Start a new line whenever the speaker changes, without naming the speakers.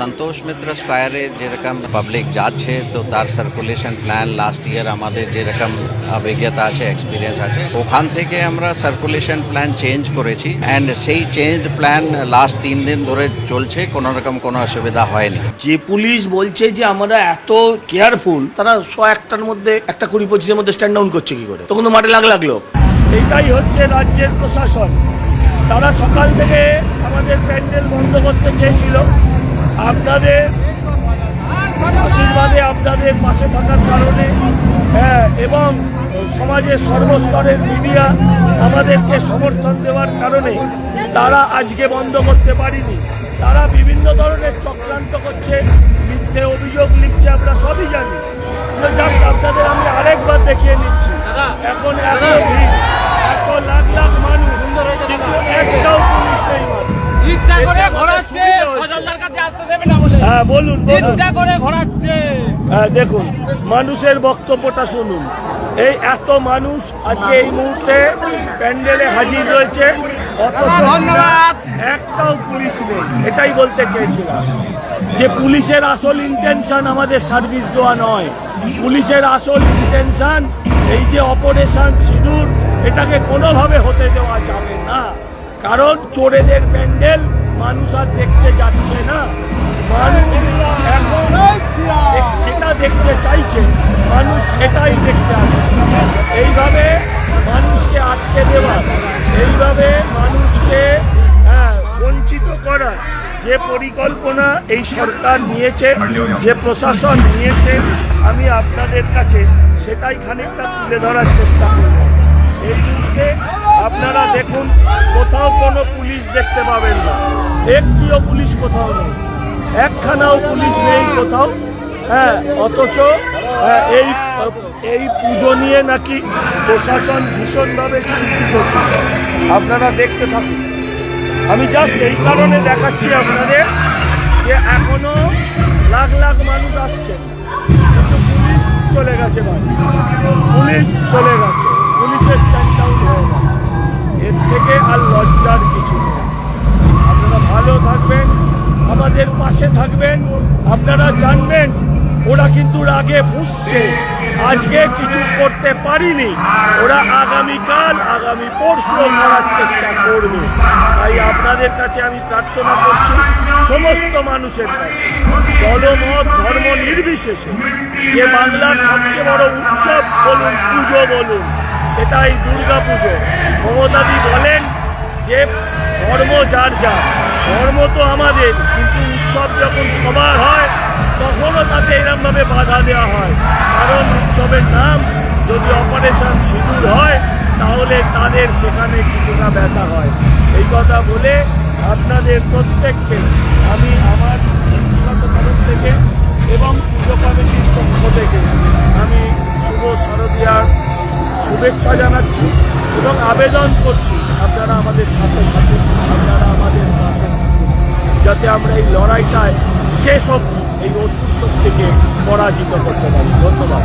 সন্তোষ মিত্র স্কোয়ারে যেরকম পাবলিক যাচ্ছে তো তার সার্কুলেশন প্ল্যান লাস্ট ইয়ার আমাদের যেরকম অভিজ্ঞতা আছে এক্সপিরিয়েন্স আছে ওখান থেকে আমরা সার্কুলেশন প্ল্যান চেঞ্জ করেছি। অ্যান্ড সেই চেঞ্জ প্ল্যান লাস্ট তিন দিন ধরে চলছে কোনো রকম কোনো অসুবিধা হয়নি।
যে পুলিশ বলছে যে আমরা এত কেয়ারফুল তারা শ একটার মধ্যে একটা কুড়ি পঁচিশের মধ্যে স্ট্যান্ড ডাউন করছে কি করে? তখন তো মাঠে লাগ লাগল। এইটাই হচ্ছে রাজ্যের প্রশাসন। তারা সকাল থেকে আমাদের প্যান্ডেল বন্ধ করতে চেয়েছিল। আপনাদের আশীর্বাদে আপনাদের পাশে থাকার কারণে হ্যাঁ এবং সমাজের সর্বস্তরের মিডিয়া আমাদেরকে সমর্থন দেওয়ার কারণে তারা আজকে বন্ধ করতে পারিনি। তারা বিভিন্ন ধরনের চক্রান্ত করছে মিথ্যে অভিযোগ লিখছে আমরা সবই জানি। জাস্ট আপনাদের আমি আরেকবার দেখিয়ে নিচ্ছি। এখন এত এত হ্যাঁ বলুন বলুন।
ইচ্ছা করে ঘোরাচ্ছে।
হ্যাঁ, দেখুন মানুষের বক্তব্যটা শুনুন। এই এত মানুষ আজকে এই মুহূর্তে প্যান্ডেলে হাজির রয়েছে অথচ। একটাও পুলিশ নেই এটাই বলতে চেয়েছিলাম। যে পুলিশের আসল ইন্টেনশন আমাদের সার্ভিস দেওয়া নয় পুলিশের আসল ইন্টেনশন এই যে অপারেশন সিঁদুর এটাকে কোনোভাবে হতে দেওয়া যাবে না। কারণ চোরেদের প্যান্ডেল মানুষ আর দেখতে যাচ্ছে না। মানুষ এখন যেটা দেখতে চাইছে মানুষ সেটাই দেখতে আসছে। এইভাবে মানুষকে আটকে দেওয়া এইভাবে মানুষকে হ্যাঁ, বঞ্চিত করার যে পরিকল্পনা এই সরকার নিয়েছে যে প্রশাসন নিয়েছে আমি আপনাদের কাছে সেটাই খানিকটা তুলে ধরার চেষ্টা করব। এই মুহূর্তে আপনারা দেখুন কোথাও কোনো পুলিশ দেখতে পাবেন না। একটিও পুলিশ কোথাও নেই। একখানাও পুলিশ নেই কোথাও। হ্যাঁ অথচ হ্যাঁ, এই এই পুজো নিয়ে নাকি প্রশাসন ভীষণভাবে চিন্তিত আপনারা দেখতে থাকুন। আমি জাস্ট এই কারণে দেখাচ্ছি আপনাদের যে এখনও লাখ লাখ মানুষ আসছেন। কিন্তু পুলিশ চলে গেছে বাড়ি পুলিশ চলে গেছে পুলিশের স্ট্যান্ড ডাউন হয়ে গেছে এর থেকে আর লজ্জার কিছু নেই আপনারা ভালো থাকবেন, আমাদের পাশে থাকবেন, আপনারা জানবেন, ওরা কিন্তু রাগে ফুসছে। আজকে কিছু করতে পারিনি, ওরা আগামীকাল, আগামী পরশু করার চেষ্টা করবে। তাই আপনাদের কাছে আমি প্রার্থনা করছি, সমস্ত মানুষের কাছে দলমত ধর্ম নির্বিশেষে, যে বাংলার সবচেয়ে বড় উৎসব বলুন, পুজো বলুন, সেটাই দুর্গা পুজো মমতাদি বলেন যে, ধর্ম যার যার। ধর্ম তো আমাদের, কিন্তু উৎসব যখন সবার হয়, তখনও তাকে এরমভাবে বাধা দেওয়া হয়। কারণ উৎসবের নাম যদি অপারেশন সিঁদুর হয়, তাহলে তাদের সেখানে কিছুটা ব্যথা হয়। এই কথা বলে আপনাদের প্রত্যেককে আমি আমার ব্যক্তিগত তরফ থেকে এবং পুজো কমিটির পক্ষ থেকে আমি শুভ শারদীয়ার শুভেচ্ছা জানাচ্ছি এবং আবেদন করছি, আপনারা আমাদের সাথে থাকুন, আপনারা আমাদের যাতে আমরা এই লড়াইটায় শেষ অবধি এই অসুর শক্তিকে পরাজিত করতে পারি। ধন্যবাদ।